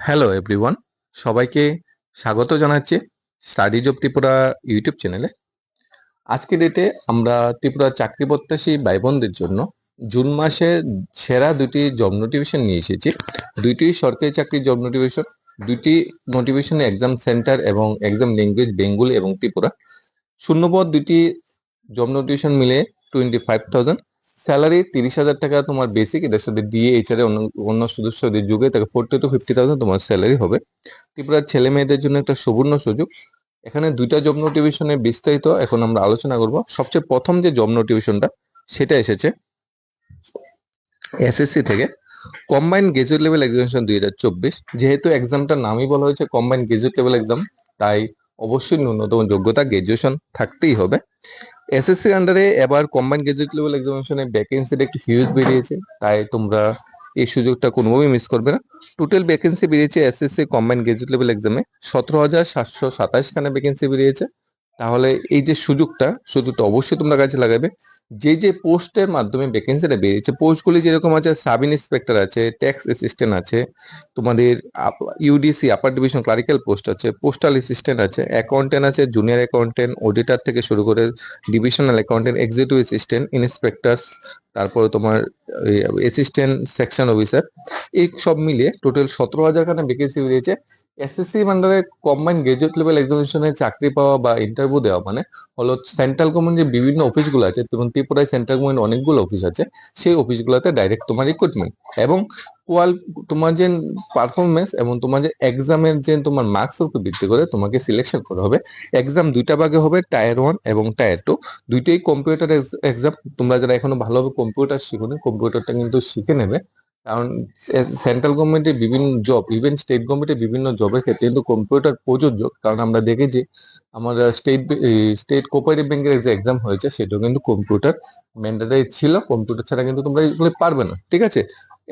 Hello everyone সবাইকে স্বাগত জানাচ্ছি স্টাডিজ অফ ত্রিপুরা ইউটিউব চ্যানেলে। আজকে ডেটে আমরা ত্রিপুরা চাকরি প্রত্যাশী ভাই বোনদের জন্য জুন মাসে সেরা দুটি জব নোটিফিকেশন নিয়ে এসেছি। দুইটি সরকারি চাকরির জব নোটিফিকেশন দুইটি নোটিফিকেশনে এক্সাম সেন্টার এবং এক্সাম ল্যাঙ্গুয়েজ বেঙ্গলি এবং ত্রিপুরা। শূন্যপদ দুটি জব নোটিফিকেশন মিলে টোয়েন্টি ফাইভ থাউজেন্ড স্যালারি তিরিশ হাজার টাকা তোমার বেসিক এটার সাথে ডিএ এছাড়া অন্য অন্য সদস্যদের যুগে, তাকে ফোর্টি টু ফিফটি থাউজেন্ড তোমার স্যালারি হবে। ত্রিপুরার ছেলে মেয়েদের জন্য একটা সুবর্ণ সুযোগ। এখানে দুইটা জব নোটিফিকেশনের বিস্তারিত এখন আমরা আলোচনা করব। সবচেয়ে প্রথম যে জব নোটিফিকেশনটা সেটা এসেছে এসএসসি থেকে কম্বাইন গ্রাজুয়েট লেভেল এক্সামিনেশন দুই হাজার চব্বিশ। যেহেতু এক্সামটার নামই বলা হয়েছে কম্বাইন গ্রাজুয়েট লেভেল এক্সাম তাই অবশ্যই ন্যূনতম যোগ্যতা গ্রাজুয়েশন থাকতেই হবে। এসএসসি আন্ডারে এবার কম্বাইন গ্রাজুয়েট লেভেল এক্সামিনেশনে ভ্যাকেন্সিটা একটু হিউজ বেরিয়েছে, তাই তোমরা এই সুযোগটা কোনোভাবেই মিস করবে না। টোটাল ভ্যাকেন্সি বেরিয়েছে এসএসসি কম্বাইন গ্রাজুয়েট লেভেল এক্সামে সতেরো হাজার সাতশো সাতাশ খানে ভ্যাকেন্সি বেরিয়েছে। তাহলে এই যে সুযোগটা সুযোগটা অবশ্যই তোমরা কাজে লাগাবে। যে যে পোস্টের মাধ্যমে ভ্যাকেন্সিটা বেরিয়েছে পোস্টগুলি যেরকম আছে সাব ইন্সপেক্টর আছে ট্যাক্স অ্যাসিস্ট্যান্ট আছে, তোমাদের UDC upper division clerical post আছে পোস্টাল অ্যাসিস্ট্যান্ট আছে অ্যাকাউন্টেন্ট আছে জুনিয়র অ্যাকাউন্টেন্ট অডিটার থেকে শুরু করে divisional accountant executive assistant inspectors তারপরে তোমার অ্যাসিস্ট্যান্ট সেকশন অফিসার এই সব মিলিয়ে টোটাল সতেরো হাজার খানা ভ্যাকেন্সি বেরিয়েছে। এসএসসি আন্ডারে কম্বাইন গ্রাজুয়েট লেভেল এক্সামিনেশনে চাকরি পাওয়া বা ইন্টারভিউ দেওয়া মানে হলো সেন্ট্রাল গভর্নমেন্ট যে বিভিন্ন অফিসগুলো আছে ত্রিপুরায় সেন্ট্রাল গভর্নমেন্ট অনেকগুলো অফিস আছে, সেই অফিসগুলোতে ডাইরেক্ট তোমার রিক্রুটমেন্ট এবং কোয়াল তোমার যে পারফরমেন্স এবং তোমার যে এক্সামের যে তোমার মার্কস উপর ভিত্তি করে তোমাকে সিলেকশন করা হবে। এক্সাম দুইটা ভাগে হবে টায়ার ওয়ান এবং টায়ার টু দুইটাই কম্পিউটার এক্সাম তোমরা যারা এখনও ভালোভাবে কম্পিউটার শিখোনি কম্পিউটারটা কিন্তু শিখে নেবে। কারণ সেন্ট্রাল গভর্নমেন্টের বিভিন্ন জব ইভেন স্টেট গভর্নমেন্টের বিভিন্ন জবের ক্ষেত্রে কিন্তু কম্পিউটার প্রযোজ্য। কারণ আমরা দেখেছি আমাদের স্টেট স্টেট কোপারেটিভ ব্যাংকের যে এক্সাম হয়েছে, সেটাও কিন্তু কম্পিউটার ম্যান্ডেটারি ছিল। কম্পিউটার ছাড়া কিন্তু তোমরা এগুলো পারবে না। ঠিক আছে?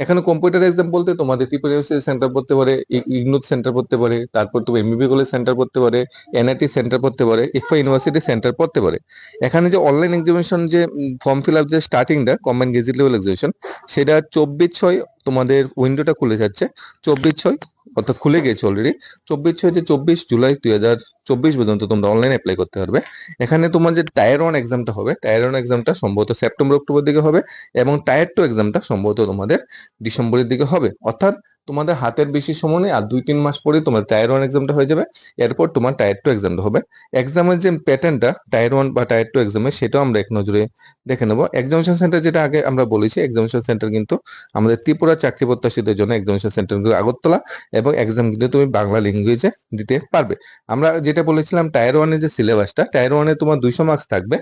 এখানে কম্পিউটার এক্সাম বলতে তোমাদের ত্রিপুরা সেন্টার পড়তে পারে ইগনুত সেন্টার পড়তে পারে, তারপর তুমি এমবিবি কলেজ সেন্টার পড়তে পারে এনআইটি সেন্টার পড়তে পারে ইফা ইউনিভার্সিটি সেন্টার পড়তে পারে। এখানে যে অনলাইন এক্সামিনেশন যে ফর্ম ফিল আপ যে স্টার্টিংটা কম্বাইন গেজেট লেভেল এক্সামিনেশন সেটা চব্বিশ ছয় তোমাদের উইন্ডোটা খুলে যাচ্ছে। চব্বিশ ছয় অর্থাৎ খুলে গেছে অলরেডি চব্বিশ ছয় যে চব্বিশ, জুলাই দুই হাজার চব্বিশ পর্যন্ত তোমরা অনলাইন অ্যাপ্লাই করতে পারবে। এখানে তোমার যে টায়ার ওয়ান এক্সামটা হবে টায়ার ওয়ান এক্সামটা সম্ভবত সেপ্টেম্বর অক্টোবর দিকে হবে এবং টায়ার টু এক্সামটা সম্ভবত তোমাদের ডিসেম্বরের দিকে হবে। অর্থাৎ তোমাদের হাতের বেশি সময় নেই, আর দুই, তিন মাস পরে তোমার টায়ার ওয়ান এক্সামটা হয়ে যাবে। এরপর তোমার টায়ার টু এক্সামটা হবে এক্সামের যে প্যাটার্নটা টায়ার ওয়ান বা টায়ার টু এক্সামে সেটাও আমরা এক নজরে দেখে নেব। এক্সামিনেশন সেন্টার যেটা আগে আমরা বলেছি এক্সামিনেশন সেন্টার কিন্তু আমাদের ত্রিপুরা চাকরি প্রত্যাশীদের জন্য এক্সামিনেশন সেন্টার কিন্তু আগরতলা এবং এক্সাম কিন্তু তুমি বাংলা ল্যাঙ্গুয়েজে দিতে পারবে। আমরা যেটা বলেছিলাম টায়ার ওয়ানের যে সিলেবাসটা টায়ার ওয়ানে তোমার দুইশো মার্কস থাকবে।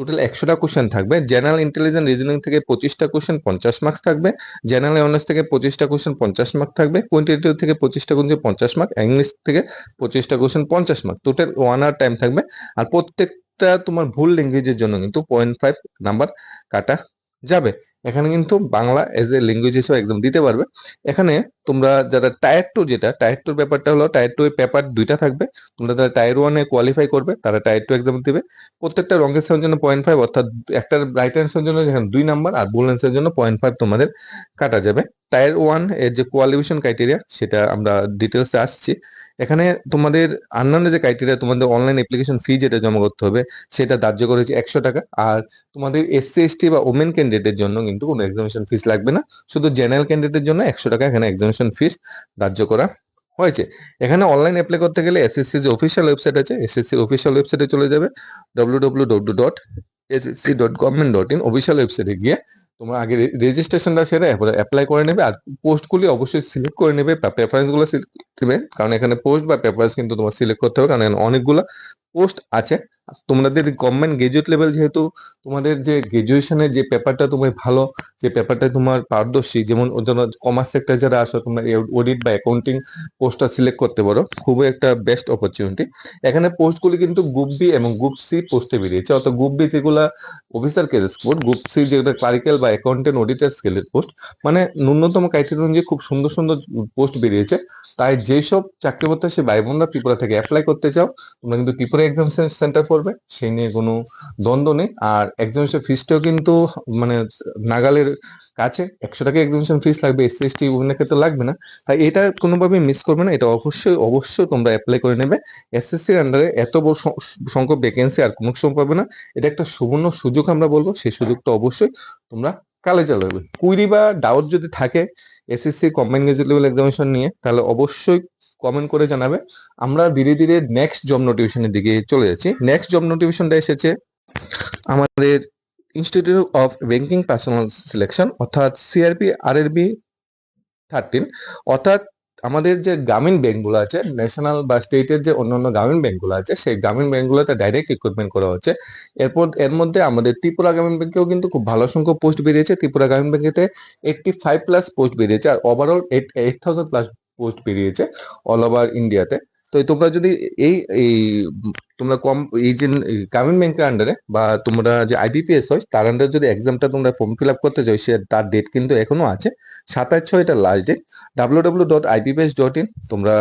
টোটাল একশোটা কোশ্চেন থাকবে। জেনারেল ইন্টেলিজেন্স রিজনিং থেকে পঁচিশটা কোশ্চেন পঞ্চাশ মার্কস থাকবে। জেনারেল অ্যাওয়ারনেস থেকে পঁচিশটা কোশ্চেন পঞ্চাশ মার্ক থাকবে। কোয়ান্টিটিভ থেকে পঁচিশটা কোশ্চেন পঞ্চাশ মার্ক ইংলিশ থেকে পঁচিশটা কোশ্চেন পঞ্চাশ mark total one hour time থাকবে। আর প্রত্যেকটা তোমার ভুল ল্যাঙ্গুয়েজের জন্য কিন্তু পয়েন্ট ফাইভ নাম্বার কাটা যাবে। এখানে কিন্তু বাংলা এজ এ ল্যাঙ্গুয়েজ হিসেবে একদম দিতে পারবে। এখানে তোমরা যারা টায়ার টু যেটা টায়ার টুর ব্যাপারটা হলো টায়ার টু পেপার দুইটা থাকবে। তোমরা যারা টায়ার ওয়ানে কোয়ালিফাই করবে, তারা টায়ার টু এক্সাম দিবে। প্রত্যেকটা রঙের অ্যান্সারের জন্য পয়েন্ট ফাইভ অর্থাৎ একটা রাইট অ্যান্সারের জন্য এখানে দুই নাম্বার আর ভুল অ্যান্সারের জন্য পয়েন্ট ফাইভ তোমাদের কাটা যাবে। টায়ার ওয়ানের যে কোয়ালিফিকেশন ক্রাইটেরিয়া সেটা আমরা ডিটেলসে আসছি। এখানে তোমাদের অন্যান্য যে ক্রাইটেরিয়া তোমাদের অনলাইন অ্যাপ্লিকেশন ফি যেটা জমা করতে হবে, সেটা ধার্য করেছে একশো টাকা। আর তোমাদের এসসি এসটি বা ওমেন ক্যান্ডিডেটের জন্য কিন্তু কোনো এক্সামিনেশন ফিস লাগবে না। শুধু জেনারেল ক্যান্ডিডেটের জন্য একশো টাকা এখানে এক্সামিনেশন ফিস ধার্য করা হয়েছে। এখানে অনলাইন অ্যাপ্লাই করতে গেলে এসএসসি যে অফিসিয়াল ওয়েবসাইট আছে এসএসসি অফিসিয়াল ওয়েবসাইটে চলে যাবে। W W W dot SSC dot government dot in official ওয়েবসাইটে গিয়ে তোমার আগে রেজিস্ট্রেশনটা সেরে অ্যাপ্লাই করে নেবে। আর পোস্টগুলি অবশ্যই সিলেক্ট করে নেবে। প্রেফারেন্সগুলো সিলেক্ট নেবে কারণ এখানে পোস্ট বা পেপারস কিন্তু তোমার সিলেক্ট করতে হবে। কারণ এখানে অনেকগুলো পোস্ট আছে। তোমাদের গভর্নমেন্ট গ্রাজুয়েট লেভেল যেহেতু, তোমাদের যে গ্রাজুয়েশনের যে পেপারটা তুমি ভালো, যে পেপারটা তোমার পারদর্শী, যেমন কমার্স সেক্টর যারা আসো, তোমরা অডিট বা অ্যাকাউন্টিং পোস্টটা সিলেক্ট করতে পারো। খুবই একটা বেস্ট অপরচুনিটি এখানে পোস্টগুলি কিন্তু গ্রুপ বি এবং গ্রুপ সি পোস্টে বেরিয়েছে। অর্থাৎ গ্রুপ বি যেগুলো officer case post group C যেগুলো ক্লারিক্যাল বা অ্যাকাউন্টেন্ট অডিটার স্কেলের পোস্ট মানে ন্যূনতম ক্রাইটেরিয়া অনুযায়ী খুব সুন্দর সুন্দর পোস্ট বেরিয়েছে। তাই যেসব চাকরি প্রত্যাশী ভাই বোনরা ত্রিপুরা থেকে অ্যাপ্লাই করতে চাও, তোমরা কিন্তু ত্রিপুরা ত্রিপুরা এক্সামিনেশন সেন্টার পড়বে সেই নিয়ে কোনো দ্বন্দ্ব নেই। আর এক্সামিনেশন ফিসটাও কিন্তু মানে নাগালের কাছে, একশো টাকা এক্সামিনেশন ফিস লাগবে এসসি এসটি উইনের ক্ষেত্রে লাগবে না। তাই এটা কোনোভাবে মিস করবে না, এটা অবশ্যই অবশ্যই তোমরা অ্যাপ্লাই করে নেবে। এসএসসির আন্ডারে এত বড় সংখ্যক ভ্যাকেন্সি আর কোনো সময় পাবে না। এটা একটা সুবর্ণ সুযোগ আমরা বলব, সেই সুযোগটা অবশ্যই তোমরা কালে চালাবে কুইরি বা ডাউট যদি থাকে SSC combine gazette level examination নিয়ে, তাহলে অবশ্যই কমেন্ট করে জানাবে। আমরা ধীরে ধীরে নেক্সট জব নোটিফিকেশনের দিকে চলে যাচ্ছি। নেক্সট জব নোটিফিকেশনটা এসেছে আমাদের institute of banking personnel selection অর্থাৎ সিআরপি আর বি থার্টিন অর্থাৎ আমাদের যে গ্রামীণ ব্যাংকগুলো আছে ন্যাশনাল বা স্টেটের যে অন্যান্য গ্রামীণ ব্যাংকগুলো আছে, সেই গ্রামীণ ব্যাংকগুলোতে ডাইরেক্ট রিক্রুটমেন্ট করা হচ্ছে। এরপর, এর মধ্যে আমাদের ত্রিপুরা গ্রামীণ ব্যাংকেও কিন্তু খুব ভালো সংখ্যক পোস্ট বেরিয়েছে। ত্রিপুরা গ্রামীণ ব্যাংকেতে এইটটি ফাইভ প্লাস পোস্ট বেরিয়েছে। আর overall eight eight thousand plus post বেরিয়েছে অল ওভার ইন্ডিয়াতে তো। তোমরা যদি এই এই, তোমরা কম, এই যে গ্রামীণ ব্যাংকের আন্ডারে বা তোমরা যে আইবিপিএস হয়, তার আন্ডারে যদি এক্সামটা তোমরা ফর্ম ফিল আপ করতে চাও, সে তার ডেট কিন্তু এখনও আছে। সাতাশ ছয় এটা last date W W dot IBPS dot in তোমরা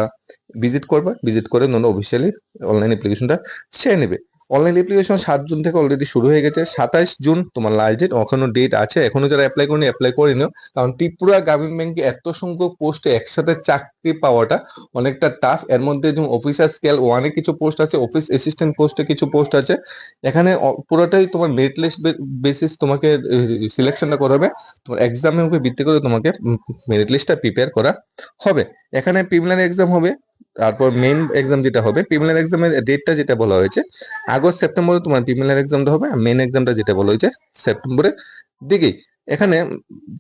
ভিজিট করবে। ভিজিট করে নন অফিসিয়ালি অনলাইন অ্যাপ্লিকেশনটা সেরে নেবে। অনলাইন অ্যাপ্লিকেশন সাত জুন থেকে অলরেডি শুরু হয়ে গেছে। সাতাশ জুন তোমার লাস্ট ডেট এখনও ডেট আছে। এখনও যারা অ্যাপ্লাই করেনি অ্যাপ্লাই করে নিও। কারণ ত্রিপুরা গ্রামীণ ব্যাংকে এত সংখ্যক পোস্টে একসাথে চাকরি পাওয়াটা অনেকটা টাফ এর মধ্যে যেমন অফিসার স্কেল ওয়ানে কিছু পোস্ট আছে অফিস অ্যাসিস্ট্যান্ট পোস্টে কিছু পোস্ট আছে। এখানে পুরোটাই তোমার মেরিট লিস্ট বেসিস তোমাকে সিলেকশনটা করা হবে তোমার এক্সামের উপর ভিত্তি করে তোমাকে মেরিট লিস্টটা প্রিপেয়ার করা হবে। এখানে প্রিমিনারি এক্সাম হবে। তারপর মেইন এক্সাম যেটা হবে প্রিমিনারি এক্সামের ডেটটা যেটা বলা হয়েছে, আগস্ট সেপ্টেম্বরে তোমার প্রিমিনারি এক্সামটা হবে আর মেইন এক্সামটা যেটা বলা হয়েছে সেপ্টেম্বরের দিকেই। এখানে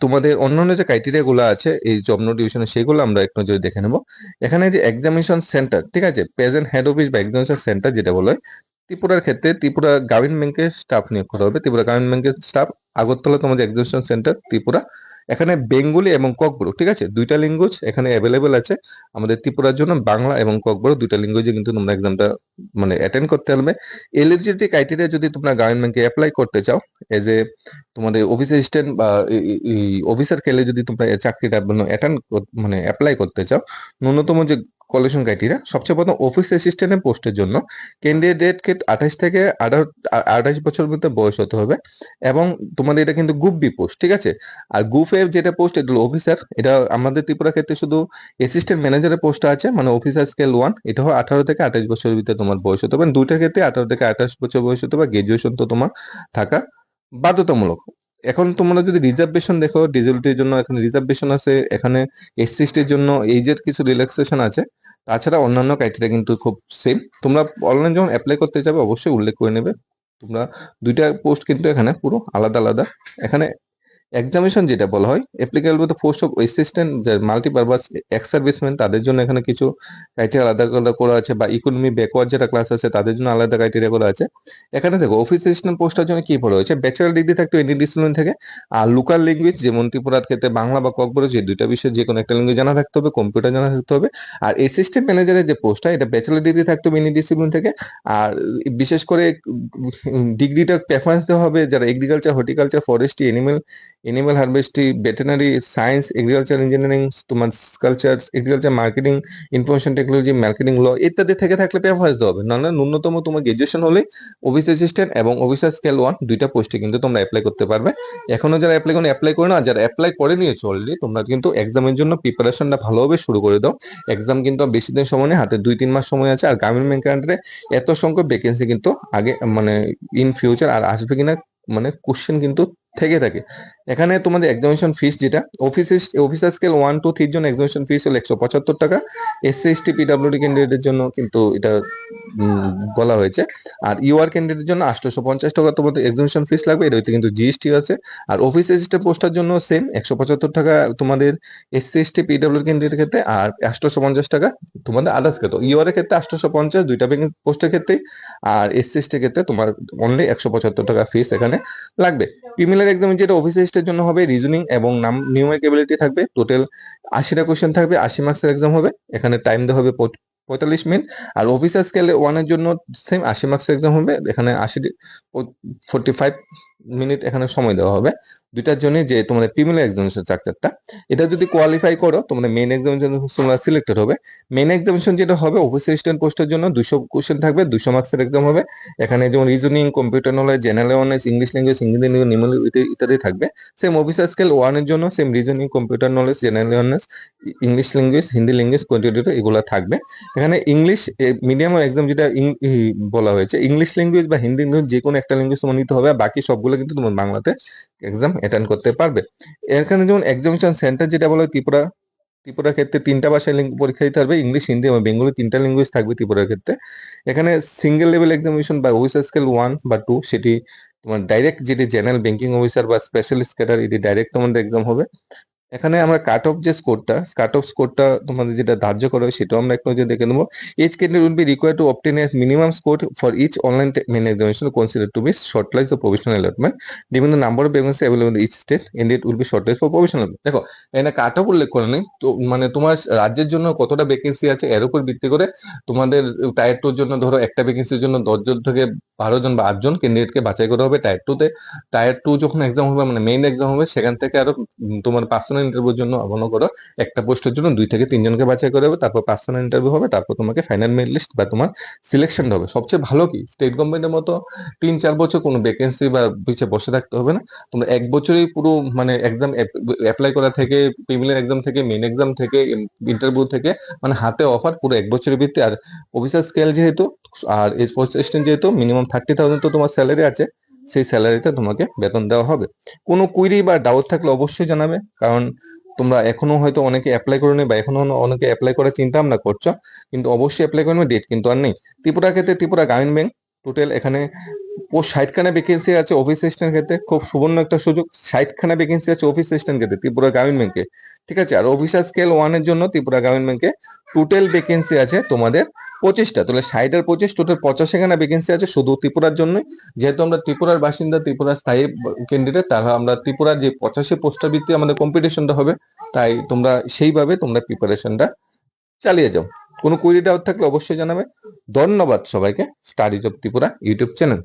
তোমাদের অন্যান্য যে ক্রাইটেরিয়া গুলো আছে, এই জব নোটিফিকেশনে সেগুলো আমরা একটু যদি দেখে নেব। এখানে যে এক্সামিনেশন সেন্টার ঠিক আছে? প্রেজেন্ট হেড অফিস বা এক্সামিনেশন সেন্টার যেটা বলা হয়, ত্রিপুরার ক্ষেত্রে ত্রিপুরা গ্রামীণ ব্যাংকের স্টাফ নিয়োগ করা হবে। ত্রিপুরা গ্রামীণ ব্যাংকের স্টাফ আগরতলা তোমাদের এক্সামিনেশন সেন্টার ত্রিপুরা। এখানে বেঙ্গলি এবং ককবরো ঠিক আছে? দুইটা ল্যাঙ্গুয়েজ এখানে অ্যাভেলেবেল আছে। আমাদের ত্রিপুরার জন্য বাংলা এবং ককবরো দুইটা ল্যাঙ্গুয়েজে কিন্তু তোমরা এক্সামটা মানে অ্যাটেন্ড করতে পারবে। এলিজিবিলিটি ক্রাইটেরিয়া যদি তোমরা গ্রামীণ ব্যাংকে অ্যাপ্লাই করতে চাও এজ এ তোমাদের অফিস অ্যাসিস্ট্যান্ট বা অফিসার খেলে যদি তোমরা চাকরিটা অ্যাটেন্ড মানে অ্যাপ্লাই করতে চাও, ন্যূনতম যে কোয়ালিফিকেশন ক্রাইটেরিয়া সবচেয়ে প্রথম অফিস অ্যাসিস্ট্যান্টের পোস্টের জন্য ক্যান্ডিডেটকে আঠাশ থেকে আঠাশ বছর মধ্যে বয়স হতে হবে এবং তোমাদের এটা কিন্তু গ্রুপ বি পোস্ট ঠিক আছে? আর গ্রুপ এ যেটা পোস্ট এটা অফিসার এটা আমাদের ত্রিপুরা ক্ষেত্রে শুধু অ্যাসিস্ট্যান্ট ম্যানেজারের পোস্ট আছে মানে অফিসার স্কেল ওয়ান এটা হয় আঠারো থেকে আঠাশ বছরের ভিতরে তোমার বয়স হতে হবে। দুইটার ক্ষেত্রে আঠারো থেকে আঠাশ বছর বয়স হতে হবে গ্রাজুয়েশন তো তোমার থাকা বাধ্যতামূলক। এখন তোমরা যদি রিজার্ভেশন দেখো ডিজেলটির জন্য এখন রিজার্ভেশন আছে, এখানে এসসিস্টির জন্য এইজের কিছু রিল্যাক্সেশন আছে, তাছাড়া অন্যান্য ক্রাইটেরিয়া কিন্তু খুব সেম তোমরা অনলাইন যখন অ্যাপ্লাই করতে যাবে, অবশ্যই উল্লেখ করে নেবে। তোমরা দুইটা পোস্ট কিন্তু এখানে পুরো আলাদা আলাদা। এখানে এক্সামিনেশন যেটা বলা হয় applicable with post of assistant multipurpose ex serviceman তাদের জন্য এখানে কিছু ক্রাইটেরিয়া আলাদা আলাদা করা আছে বা ইকোনমি ব্যাকওয়ার্ড যেটা ক্লাস আছে, তাদের জন্য আলাদা ক্রাইটেরিয়া করা আছে। এখানে দেখো অফিস অ্যাসিস্ট্যান্ট পোস্টের জন্য কি বলা হয়েছে? ব্যাচেলার ডিগ্রি থাকতে এনি ডিসিপ্লিন থেকে। আর লোকাল ল্যাঙ্গুয়েজ যেমন ত্রিপুরার ক্ষেত্রে বাংলা বা ককবরো যে দুইটা বিষয়ে যে কোনো একটা ল্যাঙ্গুয়েজ জানা থাকতে হবে কম্পিউটার জানা থাকতে হবে। আর অ্যাসিস্ট্যান্ট ম্যানেজারের যে পোস্টটা এটা ব্যাচেলার ডিগ্রি থাকতে হবে এনি ডিসিপ্লিন থেকে। আর বিশেষ করে ডিগ্রিটা প্রেফারেন্স দেওয়া হবে যারা agriculture horticulture forestry animal animal হারভেস্ট্রি veterinary science agriculture engineering তোমার culture agriculture marketing information technology marketing law ইত্যাদি থেকে থাকলে প্রেফারেন্স দেওয়া হবে। নাহলে ন্যূনতম তোমার গ্রাজুয়েশন হলে অফিস অ্যাসিস্ট্যান্ট এবং অফিসার স্কেল ওয়ান দুইটা পোস্টে কিন্তু তোমরা অ্যাপ্লাই করতে পারবে। এখনও যারা অ্যাপ্লাই করে অ্যাপ্লাই করে না। যারা অ্যাপ্লাই করে নিয়েছো অলরেডি তোমরা কিন্তু এক্সামের জন্য প্রিপারেশনটা ভালোভাবে শুরু করে দাও। এক্সাম কিন্তু বেশি দিন সময় নেই, হাতে দুই তিন মাস সময় আছে। আর গ্রামীণ ব্যাংকের এত সংখ্যক ভ্যাকেন্সি কিন্তু আগে মানে ইন ফিউচার আর আসবে কিনা মানে কোশ্চেন কিন্তু থেকে থাকে। এখানে তোমাদের এক্সামিনেশন ফিস যেটা office officer scale one two থ্রির জন্য এক্সামিনেশন ফিস হলো একশো পঁচাত্তর টাকা। এসসি এসটি পিডাব্লিউডি ক্যান্ডিডেটের জন্য কিন্তু এটা বলা হয়েছে। আর ইউআর ক্যান্ডিডেটের জন্য আটশোশো পঞ্চাশ টাকা তোমাদের এক্সামিনেশন ফিস লাগবে। এটা হচ্ছে কিন্তু জিএসটি আছে। আর অফিস অ্যাসিস্ট্যান্ট পোস্টার জন্য সেম একশো পঁচাত্তর টাকা তোমাদের এসসি এসটি পিডাব্লিউডি ক্যান্ডিডেটের ক্ষেত্রে আর আটশোশো পঞ্চাশ টাকা তোমাদের আদার্স ক্ষেত্রে ইউআর এর ক্ষেত্রে আটশোশো পঞ্চাশ, দুইটা পোস্টের ক্ষেত্রে আর এসসি এসটির ক্ষেত্রে তোমার অনলি একশো পঁচাত্তর টাকা ফিস এখানে লাগবে। প্রিমিলার এক্সাম যেটা অফিস এর জন্য হবে রিজনিং এবং নাম নিউমেরিক এবিলিটি থাকবে টোটাল আশিটা কোয়েশ্চেন থাকবে, আশি মার্কসের এক্সাম হবে, এখানে টাইম দেওয়া হবে পঁয়তাল্লিশ মিনিট আর অফিসার স্কেলে ওয়ানের জন্য সেম আশি মার্কসের এক্সাম হবে, এখানে আশি ফোর্টি ফাইভ মিনিট এখানে সময় দেওয়া হবে। দুইটার জন্য যে তোমাদের প্রিমিলার এক্সামিনেশন স্ট্রাকচারটা এটা যদি কোয়ালিফাই করো, তোমাদের মেন এক্সামিনেশন তোমরা সিলেক্টেড হবে। মেন এক্সামিনেশন যেটা হবে অফিস অ্যাসিস্ট্যান্ট পোস্টের জন্য দুশো কোশ্চেন থাকবে দুশো মার্কসের এক্সাম হবে। এখানে যেমন reasoning computer knowledge general honours English language ইংরেজি নিউমেরিক্যাল ইত্যাদি থাকবে। সেম অফিসার স্কেল ওয়ানের জন্য same reasoning computer knowledge general honours English language Hindi language quantitative এগুলো থাকবে। এখানে ইংলিশ মিডিয়াম এক্সাম যেটা বলা হয়েছে ইংলিশ ল্যাঙ্গুয়েজ বা হিন্দি ল্যাঙ্গুয়েজ যে কোনো একটা ল্যাঙ্গুয়েজ তোমার নিতে হবে, বাকি সবগুলো কিন্তু তোমার বাংলাতে এক্সাম অ্যাটেন্ড করতে পারবে। এখানে যেমন এক্সামিনেশন সেন্টার যেটা বলা ত্রিপুরা, ত্রিপুরার ক্ষেত্রে তিনটা ভাষায় পরীক্ষা দিতে হবে ইংলিশ, হিন্দি এবং বেঙ্গলি তিনটা ল্যাঙ্গুয়েজ থাকবে ত্রিপুরার ক্ষেত্রে। এখানে সিঙ্গেল লেভেল এক্সামিনেশন বা অফিসার স্কেল ওয়ান বা টু সেটি তোমার ডাইরেক্ট যেটি জেনারেল ব্যাংকিং অফিসার বা স্পেশালিস্ট ক্যাডার এটি ডাইরেক্ট তোমাদের এক্সাম হবে। এখানে আমরা কাট অফ যে স্কোরটা কাট অফ স্কোরটা তোমাদের যেটা ধার্য করে সেটাও আমরা একটু দেখে নেব। এইচ কেন্দ্রে will be require to obtain as minimum score for each online main consider to be shortlisted for professional allotment বিভিন্ন the number of vacancy available each state and will be shortlisted for professional দেখো, এখানে cut off উল্লেখ করে নেই, তো মানে তোমার রাজ্যের জন্য কতটা ভ্যাকেন্সি আছে, এর উপর ভিত্তি করে তোমাদের টায়ার টুর জন্য ধরো একটা ভ্যাকেন্সির জন্য দশজন থেকে বারো জন বা আটজন ক্যান্ডিডেটকে বাছাই করা হবে। টায়ার টু তে টায়ার টু যখন এক্সাম হবে মানে মেইন এক্সাম হবে, সেখান থেকে আরও তোমার পার্সোনাল ইন্টারভিউর জন্য মনে করো। একটা পোস্টের জন্য দুই থেকে তিনজনকে বাছাই করে হবে, তারপর পার্সোনাল ইন্টারভিউ হবে, তারপর তোমাকে ফাইনাল মেরিট লিস্ট বা তোমার সিলেকশন হবে। সবচেয়ে ভালো কি? স্টেট গভর্নমেন্টের মতো তিন, চার বছর কোনো ভ্যাকেন্সি বা পিছিয়ে বসে থাকতে হবে না। তোমরা এক বছরেই পুরো মানে এক্সাম অ্যাপ্লাই করা থেকে প্রিমিলার এক্সাম থেকে মেন এক্সাম থেকে ইন্টারভিউ থেকে মানে হাতে অফার পুরো এক বছরের ভিত্তি। আর অফিসার স্কেল যেহেতু, আর এজ পোস্ট যেহেতু মিনিমাম থার্টি থাউজেন্ড তো তোমার স্যালারি আছে। সেই স্যালারিতে তোমাকে বেতন দেওয়া হবে। কোনো কুইরি বা ডাউট থাকলে অবশ্যই জানাবে, কারণ তোমরা এখনও হয়তো অনেকে অ্যাপ্লাই করোনি বা এখনও অনেকে অ্যাপ্লাই করার চিন্তা ভাবনা করছ, কিন্তু অবশ্যই অ্যাপ্লাই করবে ডেট কিন্তু আর নেই। ত্রিপুরা ক্ষেত্রে ত্রিপুরা গ্রামীণ ব্যাংক টোটাল এখানে ও ষাটখানা ভ্যাকেন্সি আছে অফিস অ্যাসিস্ট্যান্ট ক্ষেত্রে। খুব সুবর্ণ একটা সুযোগ। ষাটখানা ভ্যাকেন্সি আছে অফিস অ্যাসিস্ট্যান্ট ক্ষেত্রে, ত্রিপুরা গ্রামীণ ব্যাংকে ঠিক আছে? আর অফিসার স্কেল ওয়ানের জন্য ত্রিপুরা গ্রামীণ ব্যাংকে টোটাল ভ্যাকেন্সি আছে তোমাদের পঁচিশটা। তাহলে ষাট আর পঁচিশ টোটাল পঁচাশিখানা ভ্যাকেন্সি আছে শুধু ত্রিপুরার জন্যই। যেহেতু আমরা ত্রিপুরার বাসিন্দা, ত্রিপুরার স্থায়ী ক্যান্ডিডেট তাহলে আমরা ত্রিপুরার যে পঁচাশি পোস্টার ভিত্তি আমাদের কম্পিটিশনটা হবে, তাই তোমরা সেইভাবে তোমরা প্রিপারেশনটা চালিয়ে যাও। কোনো কুইরি ডাউট থাকলে অবশ্যই জানাবে। ধন্যবাদ সবাইকে। Studies of Tripura YouTube channel